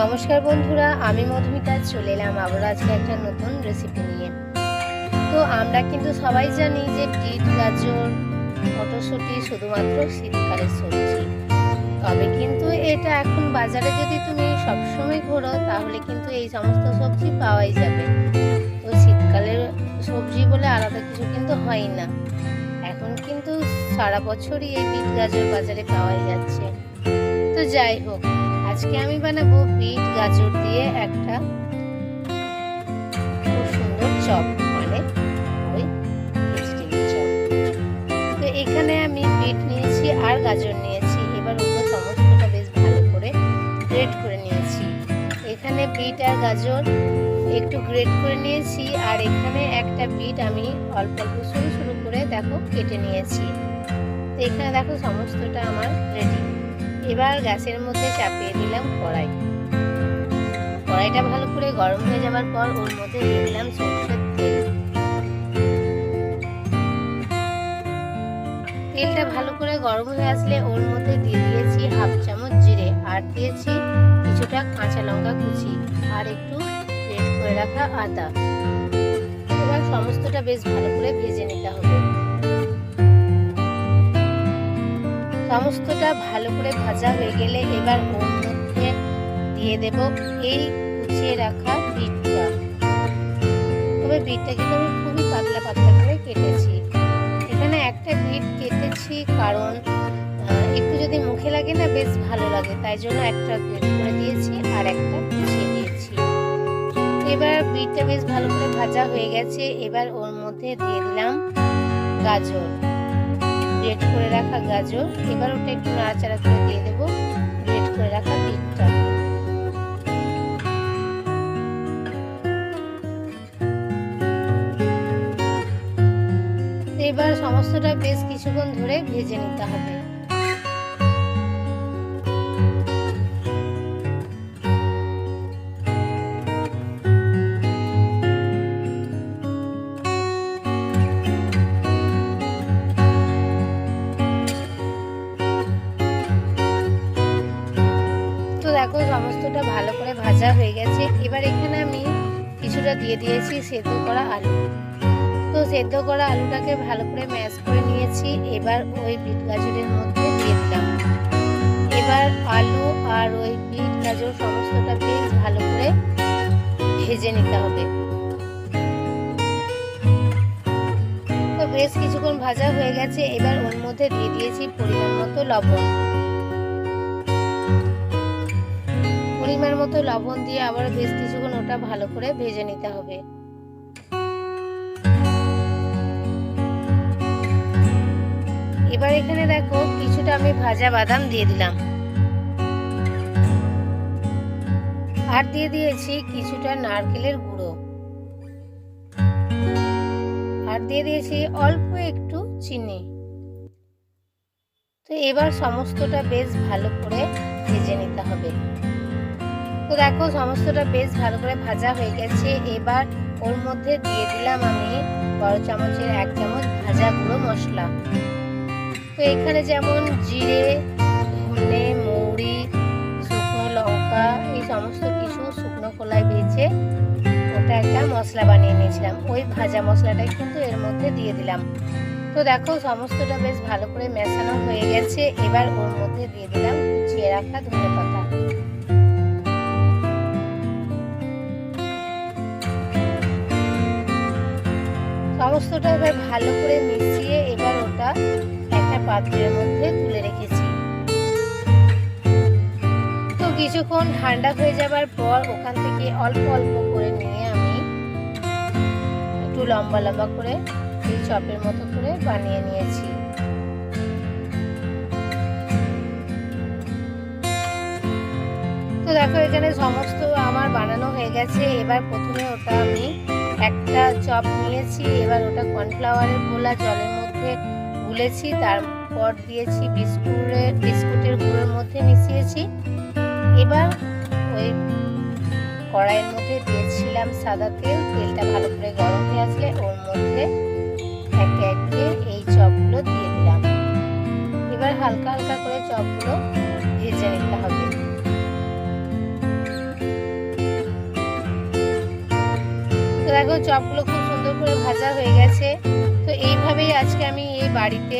নমস্কার বন্ধুরা, আমি মধুমিতা, চলে এলাম আবার আজকে একটা নতুন রেসিপি নিয়ে। তো আমরা কিন্তু সবাই জানি যে টিট, গাজর, মটরশুঁটি শুধুমাত্র শীতকালের সবজি। তবে কিন্তু এটা এখন বাজারে যদি তুমি সবসময় ঘোরো, তাহলে কিন্তু এই সমস্ত সবজি পাওয়াই যাবে। তো শীতকালের সবজি বলে আলাদা কিছু কিন্তু হয় না। এখন কিন্তু সারা বছরই এই বিট গাজর বাজারে পাওয়াই যাচ্ছে। তো যাই হোক আজকে আমি বানাবো বিট গাজর দিয়ে একটা খুব সুন্দর চপ মানে ওই ভেজিটেবল চপ। তো এখানে আমি বিট নিয়েছি আর গাজর নিয়েছি। এবার ওগুলো সমস্তটা বেশ ভালো করে গ্রেট করে নিয়েছি। এখানে বিট আর গাজর একটু গ্রেট করে নিয়েছি, আর এখানে একটা বিট আমি অল্প অল্প সরু করে দেখো কেটে নিয়েছি। তো এখানে দেখো সমস্তটা আমার এবার গ্যাসের মধ্যে চাপিয়ে দিলাম কড়াই। কড়াইটা ভালো করে গরম হয়ে যাওয়ার পর ওর মধ্যে দিয়ে দিলাম সরষের তেল। তেলটা ভালো করে গরম হয়ে আসলে ওর মধ্যে দিয়ে দিয়েছি হাফ চামচ জিরে আর দিয়েছি কিছুটা কাঁচা লঙ্কা কুচি আর একটু রেড করে রাখা আদা। এবার সমস্তটা বেশ ভালো করে ভেজে নিতে হবে। সমস্তটা ভালো করে ভাজা হয়ে গেলে এবার ওর মধ্যে দিয়ে দেব এই কুচিয়ে রাখা বিটটা। তবে বিটটা কিন্তু আমি খুবই পাতলা পাতলা করে কেটেছি। এখানে একটা বিট কেটেছি কারণ একটু যদি মুখে লাগে না বেশ ভালো লাগে, তাই জন্য একটা গ্রেট করে দিয়েছি আর একটা কুচিয়ে দিয়েছি। এবার বিটটা বেশ ভালো করে ভাজা হয়ে গেছে, এবার ওর মধ্যে দিয়ে দিলাম গাজর। গ্রেট করে রাখা গাজর। এবার ওটা একটু নাড়াচাড়া করে দিয়ে দেবো। গ্রেট করে রাখা বিটটা এবার সমস্তটা বেশ কিছুক্ষণ ধরে ভেজে নিতে হবে। দেখো সমস্তটা ভালো করে ভাজা হয়ে গেছে। এবার এখানে আমি কিছুটা দিয়ে দিয়েছি সেদ্ধ করা আলু। তো সেদ্ধ করা আলুটাকে ভালো করে ম্যাশ করে নিয়েছি। এবার ওই বিট গাজরের মধ্যে দিয়ে দিলাম। এবার আলু আর ওই বিট গাজর সমস্তটা বেশ ভালো করে ভেজে নিতে হবে। তো বেশ কিছুক্ষণ ভাজা হয়ে গেছে। এবার ওর মধ্যে দিয়ে দিয়েছি পরিমাণ মতো লবণ। পরিমাণ মতো লবণ দিয়ে আবার বেশ কিছুক্ষণ ওটা ভালো করে ভেজে নিতে হবে। এবার এখানে দেখো, কিছুটা আমি ভাজা বাদাম দিয়ে দিলাম। আর দিয়ে দিয়েছি কিছুটা নারকেলের গুঁড়ো। আর দিয়ে দিয়েছি অল্প একটু চিনি। তো এবার সমস্তটা বেশ ভালো করে ভেজে নিতে হবে। তো দেখো, সমস্তটা বেশ ভালো করে ভাজা হয়ে গেছে। এবার ওর মধ্যে দিয়ে দিলাম আমি বড় চামচের এক চামচ ভাজা গুঁড়ো মশলা। তো এখানে যেমন জিরে, ধনে, মৌরি, শুকনো লঙ্কা, এই সমস্ত কিছু শুকনো খোলায় ভেজে ওটা একটা মশলা বানিয়ে নিয়েছিলাম। ওই ভাজা মশলাটাই কিন্তু এর মধ্যে দিয়ে দিলাম। তো দেখো, সমস্তটা বেশ ভালো করে মেশানো হয়ে গেছে। এবার ওর মধ্যে দিয়ে দিলাম কুচিয়ে রাখা ধনে পাতা। সমস্তটা এবার ভালো করে মিশিয়ে এবার ওটা একটা পাত্রের মধ্যে তুলে রেখেছি। তো কিছুক্ষণ ঠান্ডা হয়ে যাবার পর ওখান থেকে অল্প অল্প করে নিয়ে আমি একটু লম্বা লম্বা করে এই চপের মতো করে বানিয়ে নিয়েছি। তো দেখো এখানে সমস্ত আমার বানানো হয়ে গেছে। এবার প্রথমে ওটা আমি একটা চপ নিয়েছি, এবার ওটা কর্নফ্লাওয়ারের গোলা জলের মধ্যে গুলেছি, তারপর দিয়েছি বিস্কুটের বিস্কুটের গুঁড়োর মধ্যে মিশিয়েছি। এবার ওই কড়াইয়ের মধ্যে দিয়েছিলাম সাদা তেল, তেলটা ভালো করে গরম হয়ে আসলে ওর মধ্যে একে একে এই চপগুলো দিয়ে দিলাম। এবার হালকা হালকা করে চপগুলো দেখো চপগুলো খুব সুন্দর করে ভাজা হয়ে গেছে। তো এইভাবেই আজকে আমি এই বাড়িতে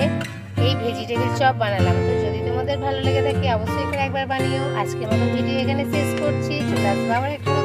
এই ভেজিটেবিল চপ বানালাম। তো যদি তোমাদের ভালো লেগে থাকে, অবশ্যই একবার বানিও। আজকের মতো ভিডিও এখানে শেষ করছি। চলে আসব আবার একটা